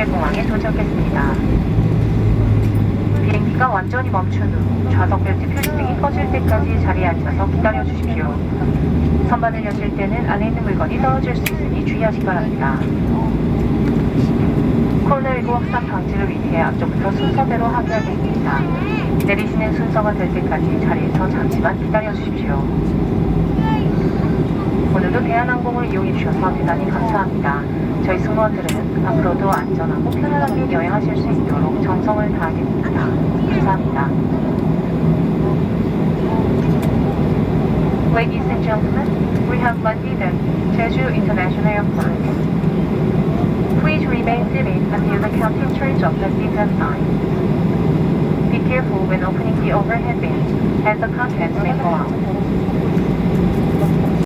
국제공항에 도착했습니다. 비행기가 완전히 멈춘 후 좌석 벨트 필승이 꺼질 때까지 자리에 앉아서 기다려 주십시오. 선반을 여실 때는 안에 있는 물건이 떨어질 수 있으니 주의하시기 바랍니다. 코로나19 확산 방지를 위해 앞쪽부터 순서대로 합의하겠습니다. 내리시는 순서가 될 때까지 자리에서 잠시만 기다려 주십시오. 오늘도 대한항공을 이용해 주셔서 대단히 감사합니다. 저희 승무원들은 앞으로도 안전하고 편안하게 여행하실 수 있도록 정성을 다하겠습니다. 감사합니다. Ladies and gentlemen, we have landed Jeju International Airport. Please remain seated until the counting turns off the seatbelt sign. Be careful when opening the overhead bin, as the contents may fall out.